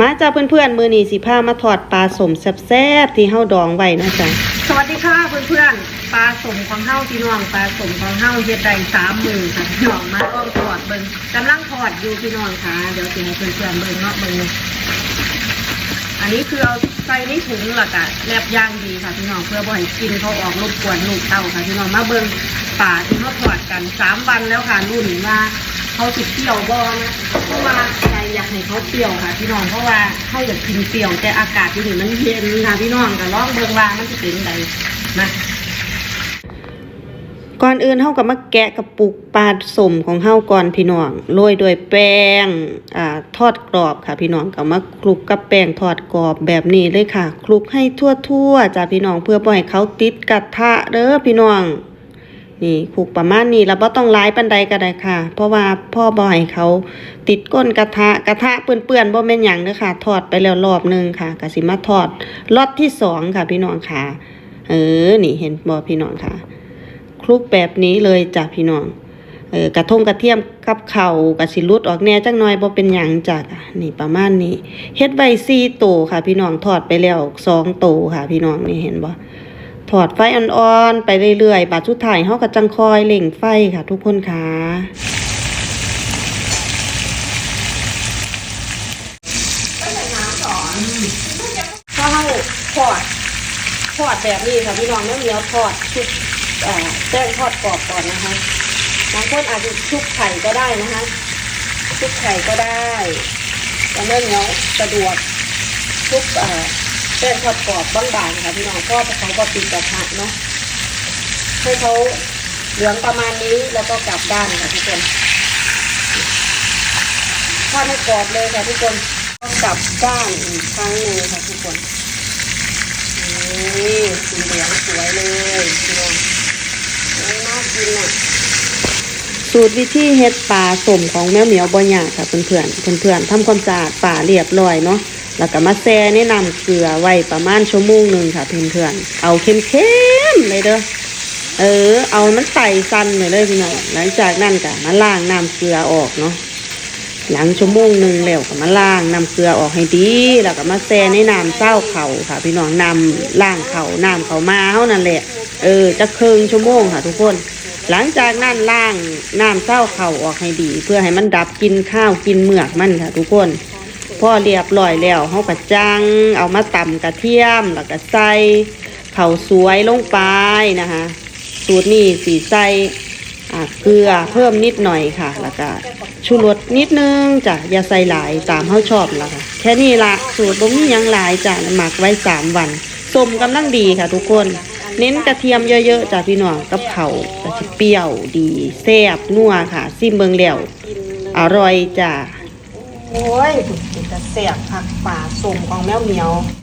มาจ้าเพื่อนๆมือนีสิพามาทอดปลาสมแซ่บๆที่เฮาดองไว้นะจ๊ะสวัสดีค่ะเพื่อนๆปลาสมของเฮาพี่น้องปลาสมของเฮาเฮ็ดได้สามมือค่ะพี่น้องมาอ้อมทอดเบิ่งกำลังทอดอยู่พี่น้องค่ะ เดี๋ยวสิให้เพื่อนๆเบิ่งเนาะเบิ่งเลอันนี้คือเอาใส่ในถุงและกะแลบย่างดีค่ะพี่น้องเพื่อบ่ให้กินเขาออกรบกวนลูกเต้าค่ะพี่น้องมาเบิ่งปลาที่เขาทอดกันสามวันแล้วค่ะรุ่นว่า เขาสิดเปรี้ยวบ่นะเพราะว่าใครอยากให้เขาเปรี้ยวค่ะ พี่น้องเพราะว่าเขาอยากกินเปรี้ยวแต่อากาศที่นี่มันเย็นค่ะพี่น้องก็ลองเบิ่งว่ามันจะเป็นไดนะก่อนอื่นเฮาก็มาแกะกระปุกปลาสมของเฮาก่อนพี่น้องโรยด้วยแป้งอ่าทอดกรอบค่ะ พี่น้องก็มาคลุกกับแป้งทอดกรอบแบบนี้เลยค่ะ คลุกให้ทั่วๆจ้ะพี่น้องเพื่อบ่ให้เขาติดกระทะเด้อพี่น้อง นี่คลุกประมาณนี้แล้วบ่ต้องหลายปานใดก็ได้ค่ะ เพราะว่าพ่อบ่ให้เขาติดก้นกระทะกระทะเปื้อนๆบ่แม่นหยังเด้อค่ะ ทอดไปแล้วรอบหนึงค่ะก็สิมาทอดรอบที่สองค่ะ พี่น้องค่ะ เออ นี่เห็นบ่พี่น้องค่ะ คลุกแบบนี้เลยจ้ะพี่น้องเออกระทงกระเทียมกับเข่ากระสิรุดออกแน่จังน้อยบ่เป็นหยังจ้ะนี่ประมาณนี้เฮ็ดไว้4โตค่ะ พี่น้องทอดไปแล้ว2โตค่ะ พี่น้องนี่เห็นบ่ ทอดไฟอ่อนๆ ไปเรื่อยๆ บาดสุดท้ายเฮาก็จังคอยเล่งไฟค่ะทุกคนค่ะพอเฮาทอดทอดแบบนี้ค่ะพี่น้องเนื้อเหนียวทอดชุบเอ่อแป้งทอดกรอบก่อนนะคะบางคนอาจจะชุบไข่ก็ได้นะคะ ชุบไข่ก็ได้แต่เนื้อเหนียวสะดวกชุบอ่อ แป้งทอดกรอบบางๆค่ะพี่น้องก็เขาก็ติดกระทะเนาะให้เขาเหลืองประมาณนี้แล้วก็กลับด้านค่ะทุกคนทอดให้กรอบเลยค่ะทุกคนต้องกลับด้านอีกครั้งหนึ่งค่ะทุกคนนี่สีเหลืองสวยเลยพี่น้องน่ากินอะสูตรวิธีเฮ็ดปลาสมของแมวเหมียวบ่ยากค่ะเพื่อนๆเพื่อนๆทำความสะอาดปลาเรียบร้อยเนาะ แล้วก็มาแช่ในน้ำเกลือไว้ประมาณชั่วโมงหนึ่งค่ะเพื่อนๆเอาเข้มๆเลยเด้อเออ เอามันใส่สั้นเลยเลยพี่น้องหลังจากนั้นก็มาล้างน้ำเกลือออกเนาะหลังชั่วโมงหนึ่งแล้วก็มาล้างน้ำเกลือออกให้ดีแล้วก็มาแช่ในน้ำเจ้าเขาค่ะ พี่น้องน้ำล้างเขาน้ำเขามาเท่านั้นแหละเออจะครึ่งชั่วโมงค่ะ ทุกคน หลังจากนั้นล้างน้ำเต้าเข่าออกให้ดี เพื่อให้มันดับกินข้าวกินเมือกมันค่ะ ทุกคน พอเรียบร้อยแล้วเฮาก็จัง เอามาตำกระเทียมแล้วก็ใส่ข้าวสวยลงไปนะคะสูตรนี้สีใส่เกลือเพิ่มนิดหน่อยค่ะ แล้วก็ชูรสนิดนึงจ้ะอย่าใส่หลายตามเฮาชอบแล้วค่ะแค่นี้ละสูตรบ่มียังหลายจ้ะหมักไว้สามวันส้มกำลังดีค่ะทุกคน เน้นกระเทียมเยอะๆจ้ะพี่น้องกับเขาวก็สิเปรี้ยวดีแซ่บนัวค่ะซิมเบิงแล้วอร่อยจ้ะ โอ้ยจะแสบผักป่าสมของแมวเหมียว